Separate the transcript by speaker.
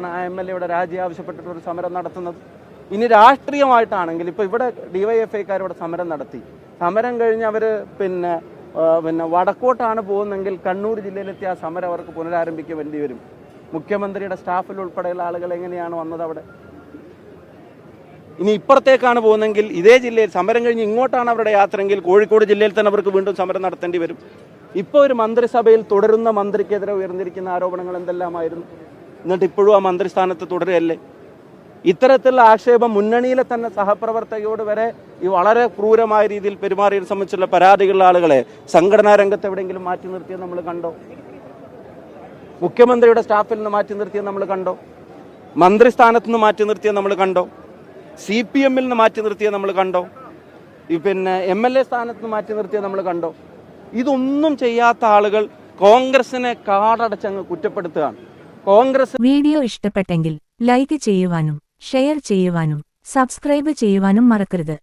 Speaker 1: എന്തിനാണ് ആ M L എയുടെ രാജി ആവശ്യപ്പെട്ടിട്ട് ഒരു സമരം നടത്തുന്നത്. ഇനി രാഷ്ട്രീയമായിട്ടാണെങ്കിൽ ഇപ്പോൾ ഇവിടെ ഡിവൈഎഫ്ഐക്കാർ ഇവിടെ സമരം നടത്തി. സമരം കഴിഞ്ഞ് അവർ പിന്നെ പിന്നെ വടക്കോട്ടാണ് പോകുന്നതെങ്കിൽ കണ്ണൂർ ജില്ലയിലെത്തി ആ സമരം അവർക്ക് പുനരാരംഭിക്കേണ്ടി വരും. മുഖ്യമന്ത്രിയുടെ സ്റ്റാഫിൽ ഉൾപ്പെടെയുള്ള ആളുകൾ എങ്ങനെയാണ് വന്നത് അവിടെ? ഇനി ഇപ്പുറത്തേക്കാണ് പോകുന്നതെങ്കിൽ ഇതേ ജില്ലയിൽ സമരം കഴിഞ്ഞ് ഇങ്ങോട്ടാണ് അവരുടെ യാത്രയെങ്കിൽ കോഴിക്കോട് ജില്ലയിൽ തന്നെ അവർക്ക് വീണ്ടും സമരം നടത്തേണ്ടി വരും. ഇപ്പോൾ ഒരു മന്ത്രിസഭയിൽ തുടരുന്ന മന്ത്രിക്കെതിരെ ഉയർന്നിരിക്കുന്ന ആരോപണങ്ങൾ എന്തെല്ലാമായിരുന്നു? എന്നിട്ട് ഇപ്പോഴും ആ മന്ത്രിസ്ഥാനത്ത് തുടരുകയല്ലേ? ഇത്തരത്തിലുള്ള ആക്ഷേപം മുന്നണിയിലെ തന്നെ സഹപ്രവർത്തകയോട് വരെ ഈ വളരെ ക്രൂരമായ രീതിയിൽ പെരുമാറിയത് സംബന്ധിച്ചുള്ള പരാതികളുള്ള ആളുകളെ സംഘടനാ രംഗത്ത് എവിടെയെങ്കിലും മാറ്റി നിർത്തിയത് നമ്മൾ കണ്ടോ? മുഖ്യമന്ത്രിയുടെ സ്റ്റാഫിൽ നിന്ന് മാറ്റി നിർത്തിയത് നമ്മൾ കണ്ടോ? മന്ത്രിസ്ഥാനത്ത് നിന്ന് മാറ്റി നിർത്തിയത് നമ്മൾ കണ്ടോ? സി പി എമ്മിൽ നിന്ന് മാറ്റി നിർത്തിയത് നമ്മൾ കണ്ടോ? പിന്നെ എം എൽ എ സ്ഥാനത്ത് നിന്ന് മാറ്റി നിർത്തിയത് നമ്മൾ കണ്ടോ? ഇതൊന്നും ചെയ്യാത്ത ആളുകൾ കോൺഗ്രസിനെ കാടടച്ചങ്ങ് കുറ്റപ്പെടുത്തുകയാണ്. കോൺഗ്രസ്
Speaker 2: വീഡിയോ ഇഷ്ടപ്പെട്ടെങ്കിൽ ലൈക്ക് ചെയ്യുവാനും ഷെയർ ചെയ്യുവാനും സബ്സ്ക്രൈബ് ചെയ്യുവാനും മറക്കരുത്.